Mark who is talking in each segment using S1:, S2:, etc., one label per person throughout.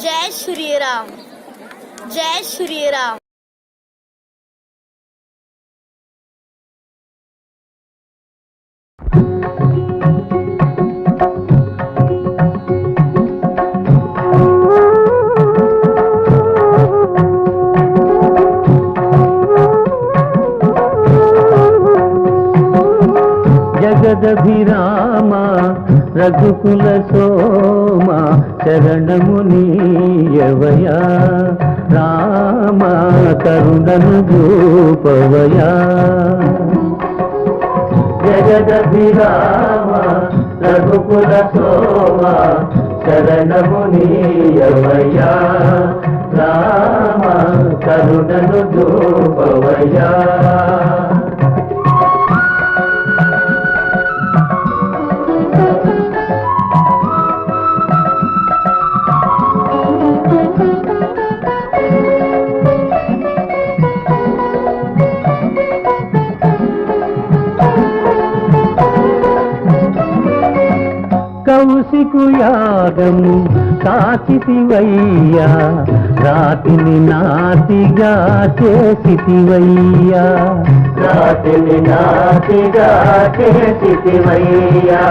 S1: జై శ్రీరామ్ జై శ్రీరామ్
S2: జగదభిరామ రఘుకుల సోమ శరణము నీయవయా. రామ కరుణను రూపవయా జగదభిరామ రఘుకుల సోమ శరణము నీయవయా. రామ కరుణను రూపవయా Thank you. కౌశికు యాగము కాచితివయ్యా. రాతిని నాతిగా చేసితివయ్యా. రాతిని నాతిగా చేసితివయ్యా.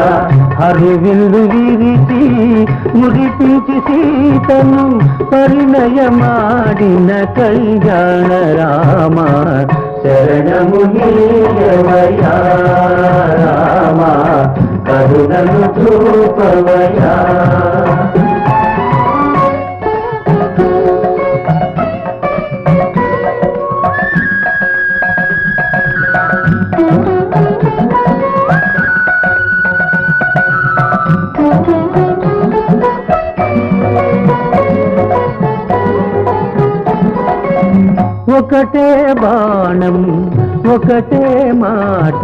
S2: హరివిల్లు విరిచి మురిపించి సీతను పరిణయమాడిన కళ్యాణ రామ శరణము నీయవయ్యా. కరుణను ఒకటే బాణం ఒకటే మాట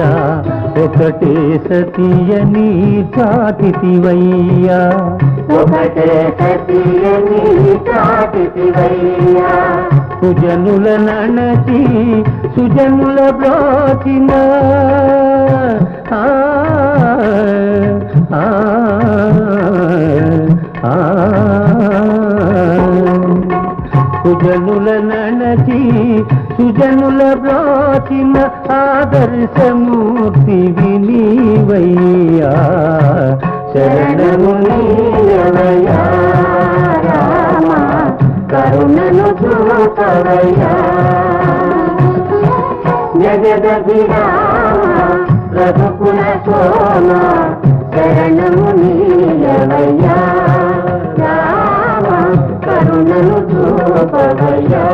S2: ఒకటే సతీయని చాటితివయ్యా ఒకటే సతీయని చాటితివయ్యా సుజనుల నణచి సుజనుల బ్రోచిన సుజనుల నణచి సుజనుల బ్రోచిన ఆదర్శమూర్తి వినీవయ్యా శరణము నీయవయ్యా కరుణను చూపవయ్యా. జగదభిరామ రఘుకుల సోమ శరణము నీయవయ్యా రామ కరుణను చూపవయ్యా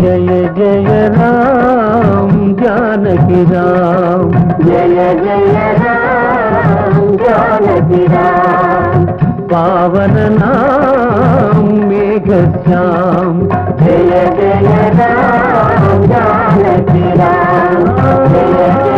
S2: జయ జయ రామ్ జానకి రామ్. జయ జయ రామ్ జానకి రామ్. పావన నాम మేఘ శ్యామ్ జయ జయ రామ్ జానకి రామ్. జయ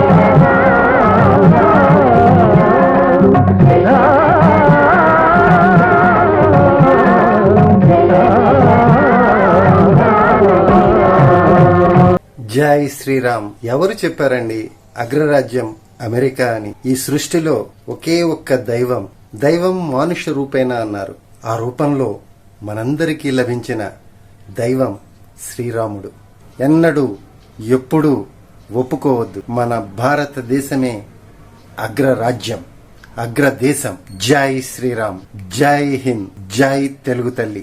S3: జై శ్రీరామ్. ఎవరు చెప్పారండి? అగ్రరాజ్యం అమెరికా అని. ఈ సృష్టిలో ఒకే ఒక్క దైవం దైవం మానుష్య రూపేణ అన్నారు. ఆ రూపంలో మనందరికీ లభించిన దైవం శ్రీరాముడు. ఎన్నడూ ఎప్పుడూ ఒప్పుకోవద్దు. మన భారతదేశమే అగ్రరాజ్యం అగ్రదేశం. జై శ్రీరామ్. జై హింద్. జై తెలుగు తల్లి.